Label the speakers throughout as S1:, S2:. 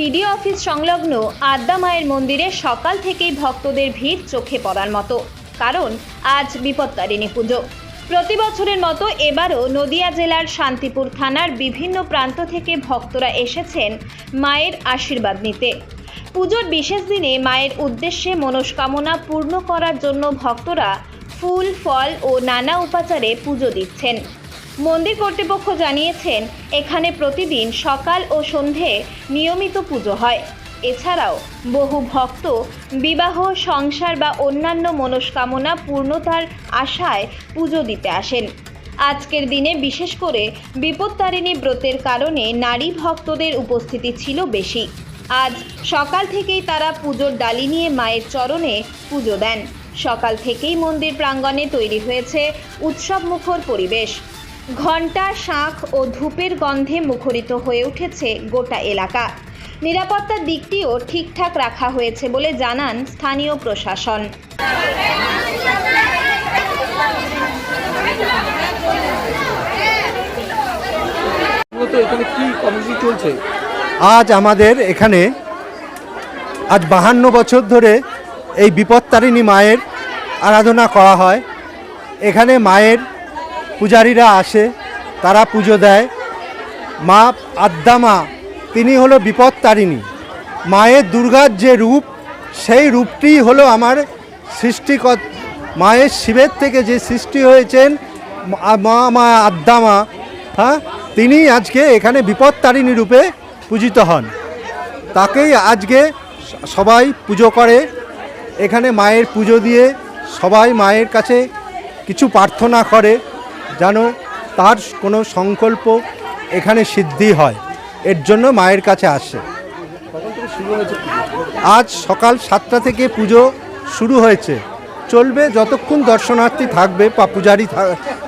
S1: BDO office সংলগ্ন আদ্যা মায়ের মন্দিরে সকাল থেকেই ভক্তদের ভিড় চোখে পড়ার মতো। কারণ আজ বিপত্তারিণী পুজো। প্রতি বছরের মতো এবারও নদিয়া জেলার শান্তিপুর থানার বিভিন্ন প্রান্ত থেকে ভক্তরা এসেছেন মায়ের আশীর্বাদ নিতে। পুজোর বিশেষ দিনে মায়ের উদ্দেশ্যে মনস্কামনা পূর্ণ করার জন্য ভক্তরা ফুল, ফল ও নানা উপাচারে পুজো দিচ্ছেন। মন্দির কর্তৃপক্ষ জানিয়েছেন, এখানে প্রতিদিন সকাল ও সন্ধে নিয়মিত পুজো হয়। এছাড়াও বহু ভক্ত বিবাহ, সংসার বা অন্যান্য মনস্কামনা পূর্ণতার আশায় পুজো দিতে আসেন। আজকের দিনে বিশেষ করে বিপত্তারিণী ব্রতের কারণে নারী ভক্তদের উপস্থিতি ছিল বেশি। আজ সকাল থেকেই তারা পুজোর ডালি নিয়ে মায়ের চরণে পুজো দেন। সকাল থেকেই মন্দির প্রাঙ্গণে তৈরি হয়েছে উৎসবমুখর পরিবেশ। ঘণ্টা শাঁখ ও ধূপের গন্ধে মুখরিত হয়ে উঠেছে গোটা এলাকা। নিরাপত্তার দিকটিও ঠিকঠাক রাখা হয়েছে বলে জানান স্থানীয় প্রশাসন।
S2: এখানে কি কর্মসূচি চলছে?
S3: আজ আমাদের এখানে আজ বাহান্ন বছর ধরে এই বিপত্তারিণী মায়ের আরাধনা করা হয়। এখানে মায়ের পূজারীরা আসে, তারা পুজো দেয়। মা আদ্যা মা তিনি হলো বিপত্তারিণী মায়ের দুর্গার যে রূপ, সেই রূপটিই হলো আমার সৃষ্টিকত মায়ের শিবের থেকে যে সৃষ্টি হয়েছেন মা- মা মা আদ্যা মা হ্যাঁ তিনি আজকে এখানে বিপত্তারিণী রূপে পূজিত হন। তাকেই আজকে সবাই পুজো করে। এখানে মায়ের পুজো দিয়ে সবাই মায়ের কাছে কিছু প্রার্থনা করে। যেন তার কোনো সংকল্প এখানে সিদ্ধি হয়। এর জন্য মায়ের কাছে আসে? আজ সকাল সাতটা থেকে পুজো শুরু হয়েছে। চলবে যতক্ষণ দর্শনার্থী থাকবে বা পূজারি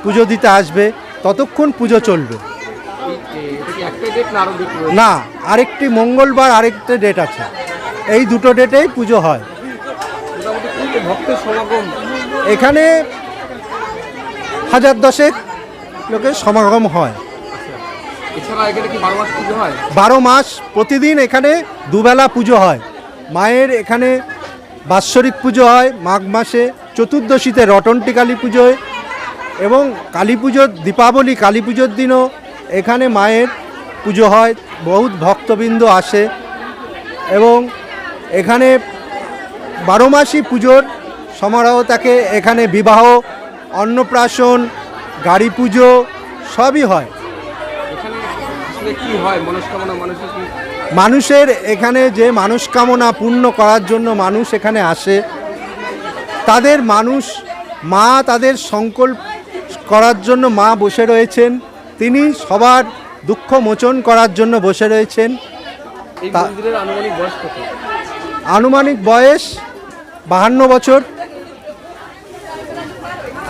S3: পুজো দিতে আসবে ততক্ষণ পুজো চলবে।
S2: না
S3: আরেকটি মঙ্গলবার আরেকটা ডেট আছে। এই দুটো ডেটেই পুজো হয়। এখানে হাজার দশেক লোকের সমাগম হয়।
S2: হয়?
S3: বারো মাস প্রতিদিন এখানে দুবেলা পুজো হয়। মায়ের এখানে বাৎসরিক পুজো হয় মাঘ মাসে চতুর্দশীতে রটন্টি কালী পুজোয় এবং কালী পুজোর দীপাবলি কালী পুজোর দিনও এখানে মায়ের পুজো হয় বহুত ভক্তবৃন্দ আসে এবং এখানে বারো মাসই পুজোর সমারোহ থাকে। এখানে বিবাহ অন্নপ্রাশন গাড়ি পুজো সবই হয়।
S2: মানুষের
S3: এখানে যে মানুষকামনা পূর্ণ করার জন্য মানুষ এখানে আসে তাদের মানুষ মা তাদের সংকল্প করার জন্য মা বসে রয়েছেন তিনি সবার দুঃখ মোচন করার জন্য বসে রয়েছেন।
S2: আনুমানিক বয়স
S3: বাহান্ন বছর।